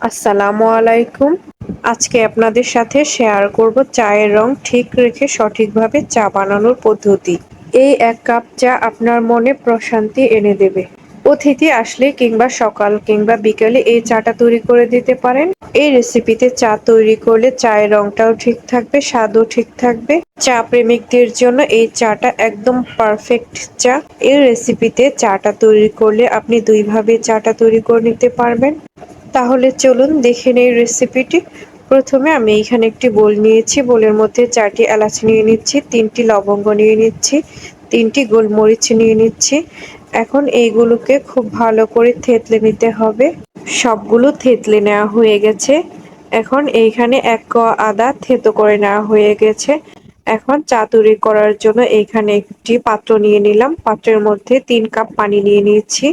আসসালামু আলাইকুম। আজকে আপনাদের সাথে শেয়ার করব চায়ের রং ঠিক রেখে সঠিকভাবে চা বানানোর পদ্ধতি। এই এক কাপ চা আপনার মনে প্রশান্তি এনে দেবে। অতিথি আসলে কিংবা সকাল কিংবা বিকেলে এই চাটা তৈরি করে দিতে পারেন। এই রেসিপিতে চা তৈরি করলে চায়ের রংটাও ঠিক থাকবে, স্বাদও ঠিক থাকবে। চা প্রেমিকদের জন্য এই চাটা একদম পারফেক্ট চা। এই রেসিপিতে চাটা তৈরি করলে আপনি দুইভাবে চাটা তৈরি করে নিতে পারবেন। তাহলে চলুন দেখে নেই রেসিপিটি প্রথমে আমি এখানে একটি বোল নিয়েছি। বোলের মধ্যে চারটি এলাচ নিয়ে নিচ্ছি, তিনটি লবঙ্গ নিয়ে নিচ্ছি, তিনটি গোলমরিচ নিয়ে নিচ্ছি। এখন এইগুলোকে খুব ভালো করে থেতলে নিতে হবে। সবগুলো থেতলে নেওয়া হয়ে গেছে। এখন এইখানে এক ক আদা থেতো করে নেওয়া হয়ে গেছে। এখন চা তৈরি করার জন্য এইখানে একটি পাত্র নিয়ে নিলাম। পাত্রের মধ্যে তিন কাপ পানি নিয়ে নিয়েছি।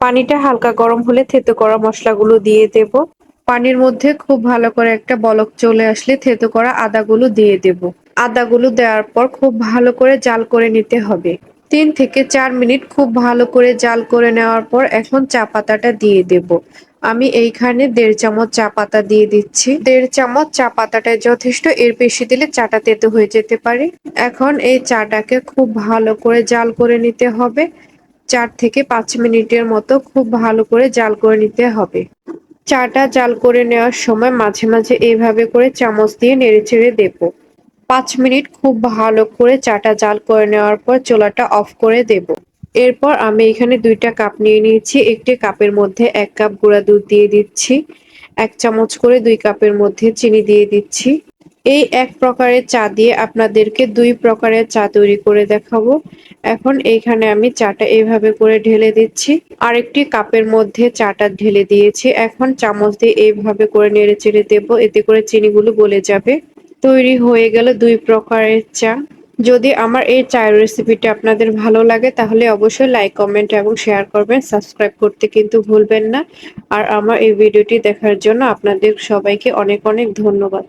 পানিটা হালকা গরম হলে থেতো করা মশলাগুলো দিয়ে দেব। পানির মধ্যে খুব ভালো করে একটা বলক চলে আসলে থেতো করা আদাগুলো দিয়ে দেব। আদাগুলো দেওয়ার পর খুব ভালো করে জাল করে নিতে হবে। তিন থেকে চার মিনিট খুব ভালো করে জাল করে নেওয়ার পর এখন চা পাতাটা দিয়ে দেব। আমি এইখানে দেড় চামচ চা পাতা দিয়ে দিচ্ছি। দেড় চামচ চা পাতাটা যথেষ্ট এর বেশি দিলে চাটা তেতো হয়ে যেতে পারে। এখন এই চাটাকে খুব ভালো করে জাল করে নিতে হবে। চার থেকে পাঁচ মিনিটের মতো খুব ভালো করে জাল করে নিতে হবে। চাটা জাল করে নেওয়ার সময় মাঝে মাঝে এইভাবে করে চামচ দিয়ে নেড়ে চেড়ে দেব। পাঁচ মিনিট খুব ভালো করে চাটা জাল করে নেওয়ার পর চোলাটা অফ করে দেব। এরপর আমি এখানে দুইটা কাপ নিয়ে নিয়েছি। একটি কাপের মধ্যে এক কাপ গুঁড়া দুধ দিয়ে দিচ্ছি। এক চামচ করে দুই কাপের মধ্যে চিনি দিয়ে দিচ্ছি। এই এক প্রকারের চা দিয়ে আপনাদেরকে দুই প্রকারের চা তৈরি করে দেখাবো। এখন এইখানে আমি চাটা এইভাবে করে ঢেলে দিচ্ছি। আরেকটি কাপের মধ্যে চাটা ঢেলে দিয়েছি। এখন চামচ দিয়ে এইভাবে করে নেড়ে চেড়ে দেবো, এতে করে চিনিগুলো গলে যাবে। তৈরি হয়ে গেল দুই প্রকারের চা। যদি আমার এই চায়ের রেসিপিটা আপনাদের ভালো লাগে, তাহলে অবশ্যই লাইক, কমেন্ট এবং শেয়ার করবেন। সাবস্ক্রাইব করতে কিন্তু ভুলবেন না। আর আমার এই ভিডিওটি দেখার জন্য আপনাদের সবাইকে অনেক অনেক ধন্যবাদ।